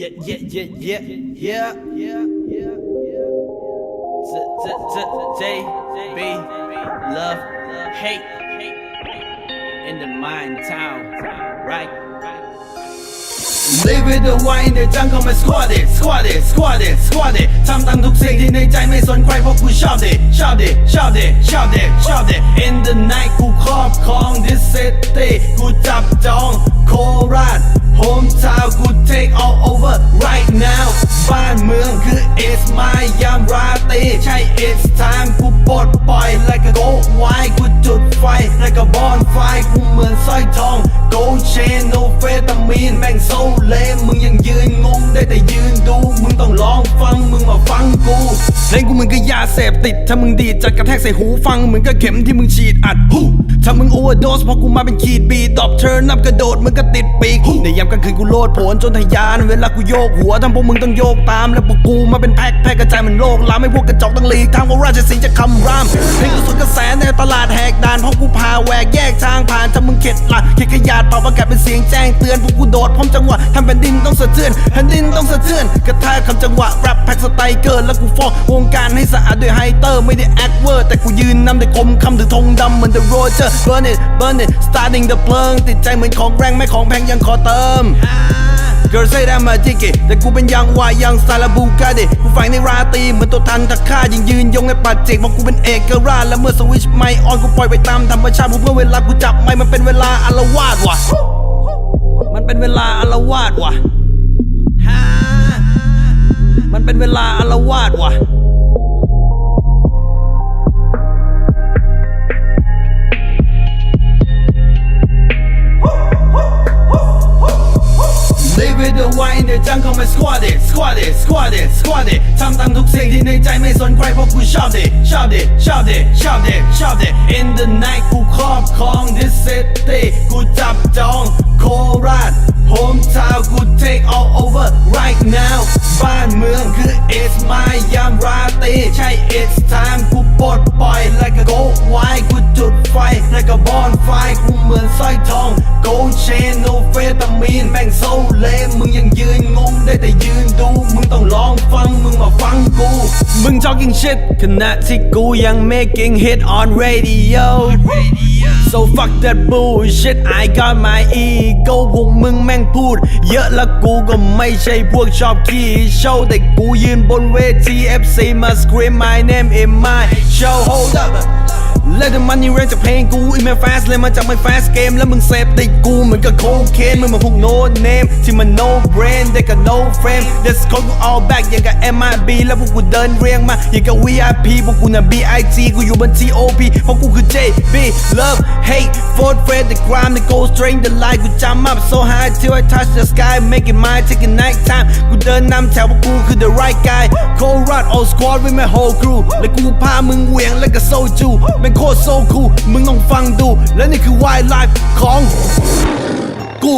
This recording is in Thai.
Yeah, yeah, yeah, yeah, yeah, yeah, yeah, yeah. Z, Z, Z, J, B, love, hate, in the mind town, right? Live with the wine in the jungle มา squad it squad it squad it squad it ทำตามทุกสิ่งที่ในใจไม่สนใครเพราะกูชอบดิชอบดิชอบดิชอบดิชอบดิ In the night กูครอบครอง this city กูจับจอง โคราช hometown กู take all over right now บ้านเมืองคือ it's my ยามราตรีใช่ it's time กูปลดปล่อย like a gold wine เพลงกูมึงก็ยาเสพติด ถ้ามึงดีดจัดกระแทกใส่หูฟังเหมือนกับเข็มที่มึงฉีดอัดหูถ้ามึงโอเวอร์โดสเพราะกูมาเป็นขีดบีดอบเทิร์นนับกระโดดมึงก็ติดปีกในยามกลางคืนกูโลดโผนจนทะยาน เวลากูโยกหัวทำพวกมึงต้องโยกตาม แล้วพวกกูมาเป็นแพ็คแพ็คกระจายเหมือนโลกลามให้พวกกระจอกต้องหลีกทางว่าราชสีห์จะคำรามเพลงกูสุดกระแสในตลาดแหกด่านเพราะกูพาแหวกแยกทางผ่านถ้ามึงเข็ดละเข็ดขยาดเป่าประกาศเป็นเสียงแจ้งเตือนพวกกูโดดพร้อมจังหวะทำแผ่นดินต้องสะเทือนแผ่นดินต้องสะเทือนกระทาคำจังหวะแรปแพ็กสไตล์เกินแล้วกูฟอกวงการให้สะอาดด้วยไฮเตอร์ไม่ได้แอคเวอร์ แต่กูยืนนำด้วยคมคำถือธงดำเหมือน The Roger Burn it burn it starting the เพลิงติดใจเหมือนของแรงไม่ของแพงยังขอเติม Girl say that my ticket แต่กูเป็นยังวายยังซาลาบูกาเดกูฝังในราตรีเหมือนตัวทันทักฆ่ายิงยืนยงในปัจเจกบอกกูเป็นเอกราชและเมื่อสวิชไม่ออนกูปล่อยไปตามธรรมชาติเพื่อเวลากูจับไม่มันเป็นเวลาอารวาสว่ะ มันเป็นเวลาอารวาสว่ะ มันเป็นเวลาอารวาสว่ะ วายใน jungle มา squat it squat it squat it squat it ทำตามทุกสิ่งที่ในใจไม่สนใครเพราะกูชอบเด็ชอบเด็ชอบเด็ชอบเด็กชอบด็ก in the night กูครอบครอง this city กูจับจองโคราช hometown กู take all over right now บ้านเมืองคือ it's my ยามราตรีใช่ it's time กูปลดปล่อย like a go wild กูจุดไฟ like a bonfire กูเหมือนสร้อยทอง gold chain no เฟตามีนแม่งโซเลมมึงยังยืนงงได้แต่ยืนดู มึงต้องลองฟัง มึงมาฟังกู มึง talking shit ขณะที่กูยัง making hit on radio so fuck that bullshit I got my ego พวกมึงแม่งพูด เยอะแล้วกูก็ไม่ใช่พวกชอบขี้โชว์แต่กูยืนบนเวที FC มา scream my name in my show hold up Let the money rain จากเพลงกูอีเมล fast เลยมาจากไม่ fast game แล้วมึงเสพติดกูเหมือนกับโคเคนมึงมาพวก no name ที่มัน no brain ได้กับ no frame Let's go กู all back อย่างกับ MIB แล้วพวกกูเดินเรียงมาอย่างกับ VIP พวกกูน่ะ BIG กูอยู่บน TOP เพราะกูคือ JB love hate fourth fred the crime the gold string the line กูจำ up so high till I touch the sky make it mine take a night time กูเดินนำแถวพวกกูคือ the right guy cold run all squad with my whole crew และกูพามึงเหวี่ยงและก็โซจูแม่งโค ตรโซคูมึงต้องฟังดู และนี่คือ wild life ของกู